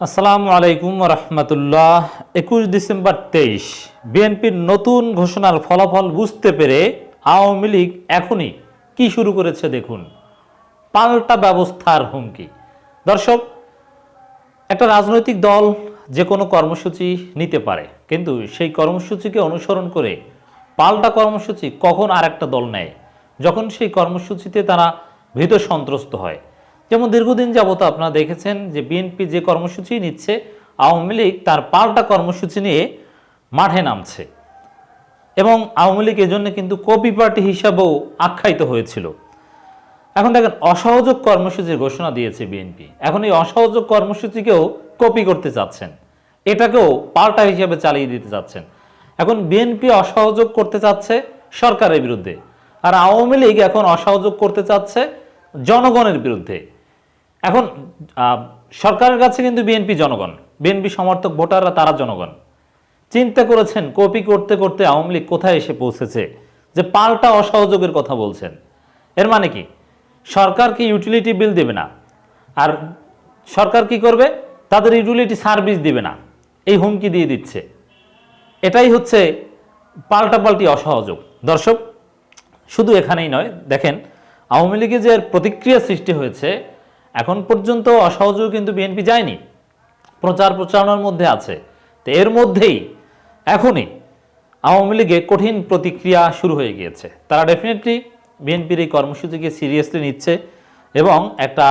আসসালামু আলাইকুম রহমতুল্লাহ একুশ ডিসেম্বর তেইশ। বিএনপির নতুন ঘোষণার ফলাফল বুঝতে পেরে আওয়ামী লীগ এখনই কি শুরু করেছে দেখুন। পাল্টা ব্যবস্থার হুমকি। দর্শক, একটা রাজনৈতিক দল যে কোনো কর্মসূচি নিতে পারে, কিন্তু সেই কর্মসূচিকে অনুসরণ করে পাল্টা কর্মসূচি কখন আর একটা দল নেয়? যখন সেই কর্মসূচিতে তারা ভীত সন্ত্রস্ত হয় যেমন দীর্ঘদিন যাবত আপনারা দেখেছেন যে বিএনপি যে কর্মসূচি নিচ্ছে, আওয়ামী লীগ তার পাল্টা কর্মসূচি নিয়ে মাঠে নামছে। এবং আওয়ামী লীগ এজন্য কিন্তু কপি পার্টি হিসাবেও আখ্যায়িত হয়েছিল। এখন দেখেন, অসহযোগ কর্মসূচির ঘোষণা দিয়েছে বিএনপি। এখন এই অসহযোগ কর্মসূচিকেও কপি করতে চাচ্ছেন। এটাকেও পাল্টা হিসাবে চালিয়ে দিতে চাচ্ছেন। এখন বিএনপি অসহযোগ করতে চাচ্ছে সরকারের বিরুদ্ধে। আর আওয়ামী লীগ এখন অসহযোগ করতে চাচ্ছে জনগণের বিরুদ্ধে। এখন সরকারের কাছে কিন্তু বিএনপি জনগণ, বিএনপি সমর্থক ভোটাররা তারা জনগণ। চিন্তা করেছেন, কপি করতে করতে আওয়ামী লীগ কোথায় এসে পৌঁছেছে? যে পাল্টা অসহযোগের কথা বলছেন। এর মানে কি? সরকার কি ইউটিলিটি বিল দেবে না? আর সরকার কি করবে? তাদের ইউটিলিটি সার্ভিস দিবে না। এই হুমকি দিয়ে দিচ্ছে। এটাই হচ্ছে পাল্টাপাল্টি অসহযোগ। দর্শক, শুধু এখানেই নয়, দেখেন, আওয়ামী লীগে যে প্রতিক্রিয়া সৃষ্টি হয়েছে এখন পর্যন্ত অসহযোগ কিন্তু বিএনপি যায়নি। প্রচার প্রচারণার মধ্যে আছে। তো এর মধ্যেই এখনই আওয়ামী লীগে কঠিন প্রতিক্রিয়া শুরু হয়ে গিয়েছে। তারা ডেফিনেটলি বিএনপির এই কর্মসূচিকে সিরিয়াসলি নিচ্ছে এবং একটা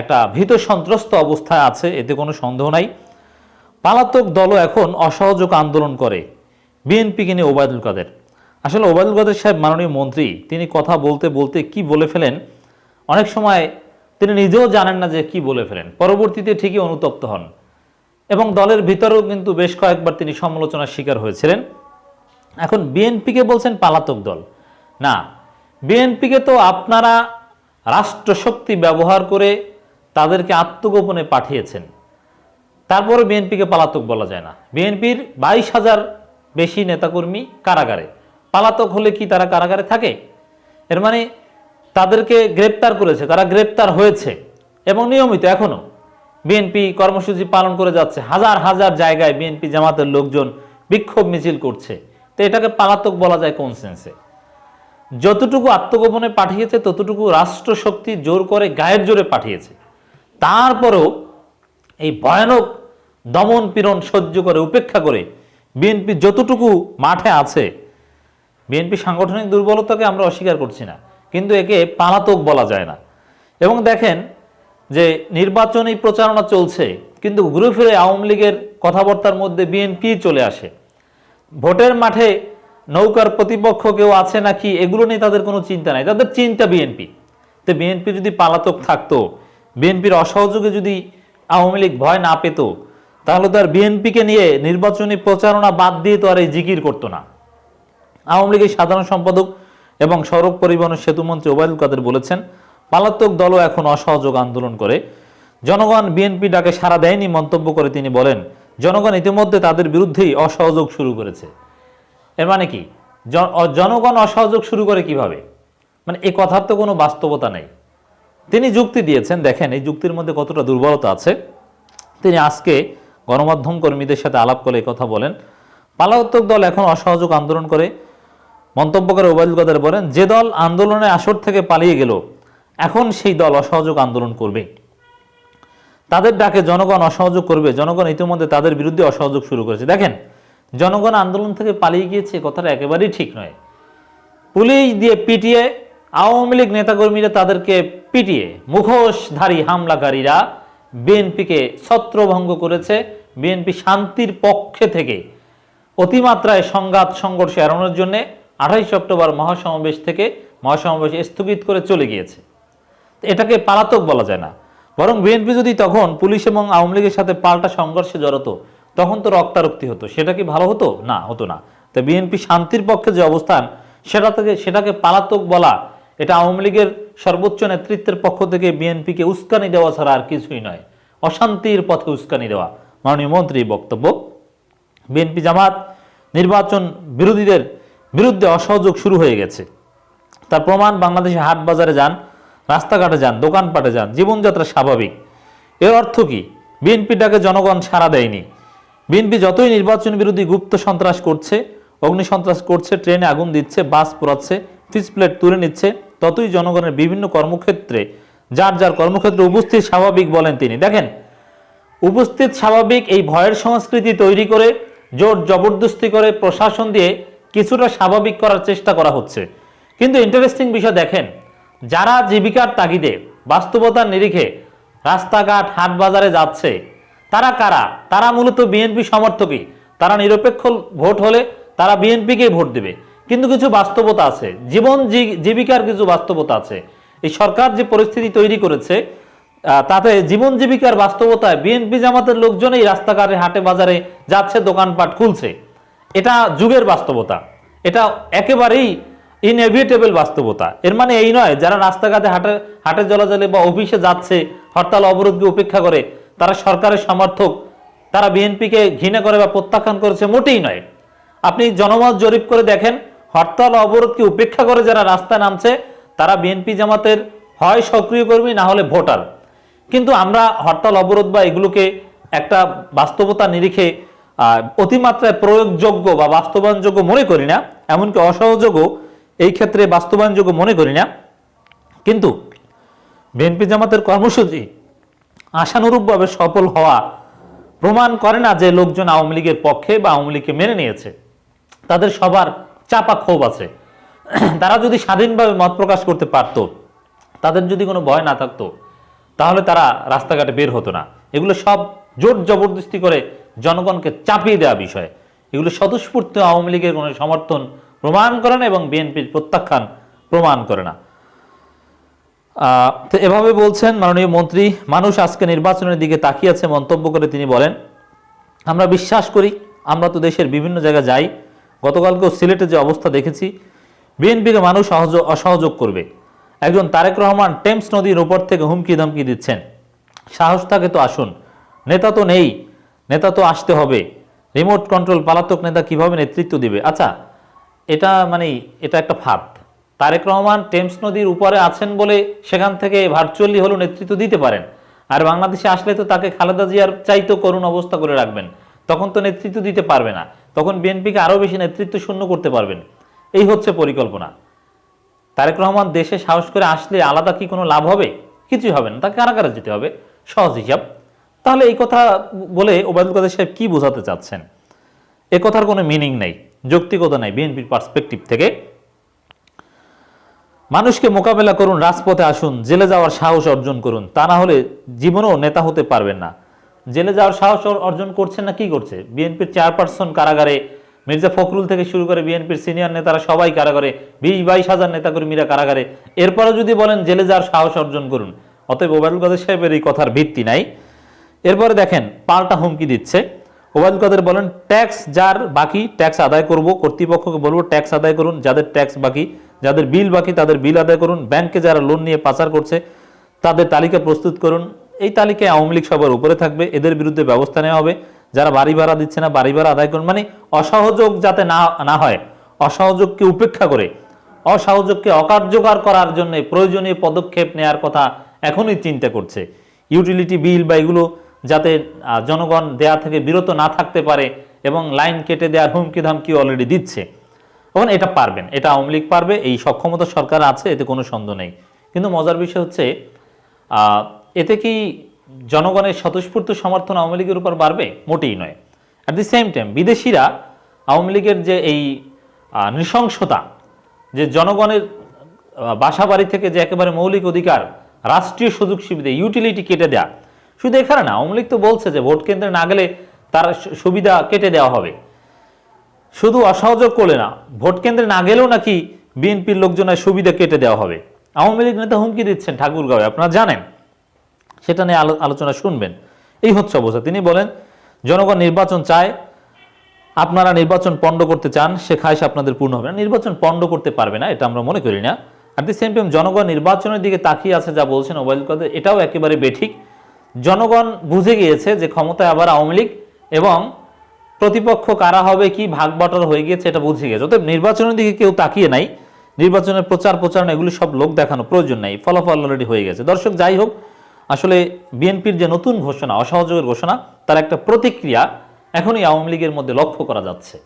একটা ভীত সন্ত্রস্ত অবস্থায় আছে, এতে কোনো সন্দেহ নাই। পালাতক দলও এখন অসহযোগ আন্দোলন করে বিএনপি নিয়ে ওবায়দুল কাদের। আসলে ওবায়দুল কাদের সাহেব মাননীয় মন্ত্রী, তিনি কথা বলতে বলতে কি বলে ফেলেন? অনেক সময় তিনি নিজেও জানেন না যে কি বলে ফেলেন। পরবর্তীতে ঠিকই অনুতপ্ত হন। এবং দলের ভিতরেও কিন্তু বেশ কয়েকবার তিনি সমালোচনার শিকার হয়েছিলেন। এখন বিএনপিকে বলছেন পালাতক দল। না, বিএনপিকে তো আপনারা রাষ্ট্রশক্তি ব্যবহার করে তাদেরকে আত্মগোপনে পাঠিয়েছেন। তারপরে বিএনপিকে পালাতক বলা যায় না। বিএনপির বাইশ হাজার বেশি নেতাকর্মী কারাগারে। পালাতক হলে কি তারা কারাগারে থাকে? এর মানে তাদেরকে গ্রেপ্তার করেছে, তারা গ্রেপ্তার হয়েছে এবং নিয়মিত এখনও বিএনপি কর্মসূচি পালন করে যাচ্ছে। হাজার হাজার জায়গায় বিএনপি জামাতের লোকজন বিক্ষোভ মিছিল করছে। তো এটাকে পালাতক বলা যায় কোন সেন্সে যতটুকু আত্মগোপনে পাঠিয়েছে, ততটুকু রাষ্ট্রশক্তি জোর করে গায়ের জোরে পাঠিয়েছে। তারপরেও এই ভয়ানক দমন পীড়ন সহ্য করে, উপেক্ষা করে বিএনপি যতটুকু মাঠে আছে, বিএনপি সাংগঠনিক দুর্বলতাকে আমরা অস্বীকার করছি না। কিন্তু একে পালাতক বলা যায় না। এবং দেখেন যে নির্বাচনী প্রচারণা চলছে, কিন্তু ঘুরে ফিরে আওয়ামী লীগের কথাবার্তার মধ্যে বিএনপি চলে আসে। ভোটের মাঠে নৌকার প্রতিপক্ষ কেউ আছে নাকি, এগুলো নিয়ে তাদের কোনো চিন্তা নাই। তাদের চিন্তা বিএনপি। তো বিএনপি যদি পালাতক থাকতো, বিএনপির অসহযোগে যদি আওয়ামী লীগ ভয় না পেত, তাহলে তো আর বিএনপিকে নিয়ে নির্বাচনী প্রচারণা বাদ দিয়ে তো আর এই জিকির করতো না। আওয়ামী লীগের সাধারণ সম্পাদক এবং সড়ক পরিবহন সেতুমন্ত্রী ওবায়দুল কাদের বলেছেন পালাতক দলও এখন অসহযোগ আন্দোলন করে। জনগণ বিএনপি ডাকে সাড়া দেয়নি মন্তব্য করে তিনি বলেন, জনগণ ইতিমধ্যে তাদের বিরুদ্ধেই অসহযোগ শুরু করেছে। এর মানে কি? জনগণ অসহযোগ শুরু করে কীভাবে? মানে এই কথার তো কোনো বাস্তবতা নেই। তিনি যুক্তি দিয়েছেন, দেখেন এই যুক্তির মধ্যে কতটা দুর্বলতা আছে। তিনি আজকে গণমাধ্যম কর্মীদের সাথে আলাপ করে কথা বলেন পালাতক দল এখন অসহযোগ আন্দোলন করে। মন্তব্য করে ওবায়দুল কাদের বলেন, যে দল আন্দোলনে আসর থেকে পালিয়ে গেল, এখন সেই দল অসহযোগ আন্দোলন করবে। তাদের ডাকে জনগণ অসহযোগ করবে। জনগণ ইতিমধ্যে তাদের বিরুদ্ধে অসহযোগ শুরু করেছে। দেখেন, জনগণ আন্দোলন থেকে পালিয়ে গিয়েছে কথাটা একেবারেই ঠিক নয়। পুলিশ দিয়ে পিটিয়ে আওয়ামী লীগ নেতাকর্মীরা তাদেরকে পিটিয়ে মুখোশধারী হামলাকারীরা বিএনপিকে ছত্রভঙ্গ করেছে। বিএনপি শান্তির পক্ষে থেকে অতিমাত্রায় সংঘাত, সংঘর্ষ এড়ানোর জন্য আঠাইশ অক্টোবর মহাসমাবেশ থেকে মহাসমাবেশ স্থগিত করে চলে গিয়েছে। এটাকে পালাতক বলা যায় না। বরং বিএনপি যদি তখন পুলিশ এবং আওয়ামী লীগের সাথে পাল্টা সংঘর্ষে জড়াতো, তখন তো রক্তারক্তি হতো। সেটা কি ভালো হতো? না হতো না। তো বিএনপি শান্তির পক্ষে যে অবস্থান সেটা থেকে সেটাকে পালাতক বলা, এটা আওয়ামী লীগের সর্বোচ্চ নেতৃত্বের পক্ষ থেকে বিএনপিকে উস্কানি দেওয়া ছাড়া আর কিছুই নয়। অশান্তির পথে উস্কানি দেওয়া। মাননীয় মন্ত্রী বক্তব্য, বিএনপি জামাত নির্বাচন বিরোধীদের বিরুদ্ধে অসহযোগ শুরু হয়ে গেছে। তার প্রমাণ, বাংলাদেশে হাট বাজারে যান, রাস্তাঘাটে যান, দোকানপাটে যান, জীবনযাত্রা স্বাভাবিক। এর অর্থ কি? বিএনপির ডাকে জনগণ সাড়া দেয়নি। বিএনপি যতই নির্বাচন বিরোধী গুপ্ত সন্ত্রাস করছে, অগ্নি সন্ত্রাস করছে, ট্রেনে আগুন দিচ্ছে, বাস পোড়াচ্ছে ফিস প্লেট তুলে নিচ্ছে, ততই জনগণের বিভিন্ন কর্মক্ষেত্রে, যার যার কর্মক্ষেত্রে উপস্থিত স্বাভাবিক বলেন তিনি। দেখেন, উপস্থিত স্বাভাবিক এই ভয়ের সংস্কৃতি তৈরি করে, জোর জবরদস্তি করে প্রশাসন দিয়ে কিছুটা স্বাভাবিক করার চেষ্টা করা হচ্ছে। কিন্তু ইন্টারেস্টিং বিষয় দেখেন, যারা জীবিকার তাগিদে, বাস্তবতার নিরিখে রাস্তাঘাট হাট বাজারে যাচ্ছে, তারা কারা? তারা মূলত বিএনপি সমর্থকই। তারা নিরপেক্ষ ভোট হলে তারা বিএনপিকেই ভোট দেবে। কিন্তু কিছু বাস্তবতা আছে। জীবন জীবিকার কিছু বাস্তবতা আছে। এই সরকার যে পরিস্থিতি তৈরি করেছে তাতে জীবন জীবিকার বাস্তবতায় বিএনপি জামাতের লোকজনই রাস্তাঘাটে, হাটে, বাজারে যাচ্ছে, দোকানপাট খুলছে। এটা যুগের বাস্তবতা। এটা একেবারেই ইনএভিটেবল বাস্তবতা। এর মানে এই নয়, যারা রাস্তাঘাটে হাটে হাটে জলাজলে বা অফিসে যাচ্ছে, হরতাল, অবরোধকে উপেক্ষা করে, তারা সরকারের সমর্থক, তারা বিএনপিকে ঘৃণা করে বা প্রত্যাখ্যান করেছে মোটেই নয়। আপনি জনমত জরিপ করে দেখেন, হরতাল, অবরোধকে উপেক্ষা করে যারা রাস্তায় নামছে, তারা বিএনপি জামাতের হয় সক্রিয় কর্মী, না হলে ভোটার। কিন্তু আমরা হরতাল, অবরোধ বা এগুলোকে একটা বাস্তবতা নিরিখে অতিমাত্রায় প্রয়োগযোগ্য বা বাস্তবায়নযোগ্য মনে করি না, এমনকি অসহযোগ্য এই ক্ষেত্রে বাস্তবায়নযোগ্য মনে করি না। কিন্তু বিএনপি জামাতের কর্মসূচি আশানুরূপভাবে সফল হওয়া প্রমাণ করে না যে লোকজন আওয়ামী লীগের পক্ষে বা আওয়ামী লীগকে মেনে নিয়েছে। তাদের সবার চাপা ক্ষোভ আছে। তারা যদি স্বাধীনভাবে মত প্রকাশ করতে পারত, তাদের যদি কোনো ভয় না থাকতো, তাহলে তারা রাস্তাঘাটে বের হতো না। এগুলো সব জোর জবরদস্তি করে জনগণকে চাপিয়ে দেওয়া বিষয়। এগুলো স্বতঃস্ফূর্ত আওয়ামী লীগের কোনো সমর্থন প্রমাণ করে না এবং বিএনপির প্রত্যাখ্যান প্রমাণ করে না। তো এভাবে বলছেন মাননীয় মন্ত্রী, মানুষ আজকে নির্বাচনের দিকে তাকিয়েছে মন্তব্য করে তিনি বলেন, আমরা বিশ্বাস করি, আমরা তো দেশের বিভিন্ন জায়গায় যাই। গতকালকেও সিলেটে যে অবস্থা দেখেছি, বিএনপিকে মানুষ সহযোগ অসহযোগ করবে। একজন তারেক রহমান টেমস নদীর ওপর থেকে হুমকি ধমকি দিচ্ছেন। সাহস থাকে তো আসুন, নেতা তো নেই। নেতা তো আসতে হবে। রিমোট কন্ট্রোল পালাতক নেতা কীভাবে নেতৃত্ব দিবে? আচ্ছা এটা মানে এটা একটা ফাঁদ তারেক রহমান টেমস নদীর উপরে আছেন বলে সেখান থেকে ভার্চুয়ালি হলেও নেতৃত্ব দিতে পারেন। আর বাংলাদেশে আসলে তো তাকে খালেদা জিয়ার চাইতো করুণ অবস্থা করে রাখবেন। তখন তো নেতৃত্ব দিতে পারবে না। তখন বিএনপিকে আরও বেশি নেতৃত্ব শূন্য করতে পারবেন। এই হচ্ছে পরিকল্পনা। তারেক রহমান দেশে সাহস করে আসলে আলাদা কি কোনো লাভ হবে? কিছুই হবে না। তাকে কারাগারে যেতে হবে। সহজ হিসাব। তাহলে এই কথা বলে ওবায়দুল কাদের সাহেব কি বোঝাতে চাচ্ছেন? এ কথার কোনো মিনিং নেই, যৌক্তিকতা নাই বিএনপির পার্সপেক্টিভ থেকে। মানুষকে মোকাবেলা করুন, রাজপথে আসুন, জেলে যাওয়ার সাহস অর্জন করুন, তা না হলে জীবনেও নেতা হতে পারবেন না। জেলে যাওয়ার সাহস অর্জন করছেন না, কি করছে? বিএনপির চেয়ারপারসন কারাগারে মির্জা ফখরুল থেকে শুরু করে বিএনপির সিনিয়র নেতারা সবাই কারাগারে বিশ বাইশ হাজার নেতাকর্মীরা কারাগারে। এরপরও যদি বলেন জেলে যাওয়ার সাহস অর্জন করুন, অতএব ওবায়দুল কাদের সাহেবের এই কথার ভিত্তি নাই। এরপরে দেখেন পাল্টা হুমকি দিচ্ছে। ওবায়দুল কাদের বলেন, ট্যাক্স যার বাকি, ট্যাক্স আদায় করব। কর্তৃপক্ষকে বলব, ট্যাক্স আদায় করুন। যাদের ট্যাক্স বাকি, যাদের বিল বাকি, তাদের বিল আদায় করুন। ব্যাংকে যারা লোন নিয়ে পাচার করছে, তাদের তালিকা প্রস্তুত করুন। এই তালিকায় আওয়ামী লীগ সবার উপরে থাকবে। এদের বিরুদ্ধে ব্যবস্থা নেওয়া হবে। যারা বাড়ি ভাড়া দিচ্ছে না, বাড়ি ভাড়া আদায় করুন। মানে অসহযোগ যাতে না না হয়, অসহযোগকে উপেক্ষা করে, অসহযোগকে অকার্যকর করার জন্য প্রয়োজনীয় পদক্ষেপ নেওয়ার কথা এখনই চিন্তা করছে। ইউটিলিটি বিল বা এগুলো যাতে জনগণ দেয়া থেকে বিরত না থাকতে পারে এবং লাইন কেটে দেওয়ার হুমকি ধামকি অলরেডি দিচ্ছে। এবং এটা পারবেন এটা আওয়ামী লীগ পারবে এই সক্ষমতা সরকার আছে এতে কোনো সন্দেহ নেই। কিন্তু মজার বিষয় হচ্ছে এতে কি জনগণের স্বতঃস্ফূর্ত সমর্থন আওয়ামী লীগের উপর বাড়বে? মোটেই নয়। অ্যাট দি সেম টাইম বিদেশিরা আওয়ামী লীগের যে এই নৃশংসতা যে জনগণের আহ, বাসা বাড়ি থেকে যে একেবারে মৌলিক অধিকার রাষ্ট্রীয় সুযোগ সুবিধা ইউটিলিটি কেটে দেয়া শুধু এখানে না, আওয়ামী লীগ তো বলছে যে ভোট কেন্দ্রে না গেলে তার সুবিধা কেটে দেওয়া হবে। শুধু অসহযোগ করলে না, ভোট কেন্দ্রে না গেলেও নাকি বিএনপির লোকজনের সুবিধা কেটে দেওয়া হবে। আওয়ামী লীগ নেতা হুমকি দিচ্ছেন ঠাকুরগাঁওয়ে, আপনারা জানেন। সেটা নিয়ে আলো- আলোচনা শুনবেন। এই হচ্ছে অবস্থা। তিনি বলেন, জনগণ নির্বাচন চায়, আপনারা নির্বাচন পণ্ড করতে চান, সে খায়স আপনাদের পূর্ণ হবে না। নির্বাচন পণ্ড করতে পারবে না, এটা আমরা মনে করি না। অ্যাট দি সেম টাইম জনগণ নির্বাচনের দিকে তাকিয়ে আছে যা বলছেন ওবায়দুল কাদের, এটাও একেবারে বেঠিক। জনগণ বুঝে গিয়েছে যে ক্ষমতায় আবার আওয়ামী লীগ এবং প্রতিপক্ষ কারা হবে, কি ভাগ বটর হয়ে গিয়েছে, এটা বুঝে গেছে অতএব নির্বাচনের দিকে কেউ তাকিয়ে নাই। নির্বাচনের প্রচার প্রচারণা, এগুলি সব লোক দেখানো প্রয়োজন নাই। ফলাফল অলরেডি হয়ে গেছে। দর্শক, যাই হোক, আসলে বিএনপির যে নতুন ঘোষণা, অসহযোগের ঘোষণা, তার একটা প্রতিক্রিয়া এখনই আওয়ামী লীগের মধ্যে লক্ষ্য করা যাচ্ছে।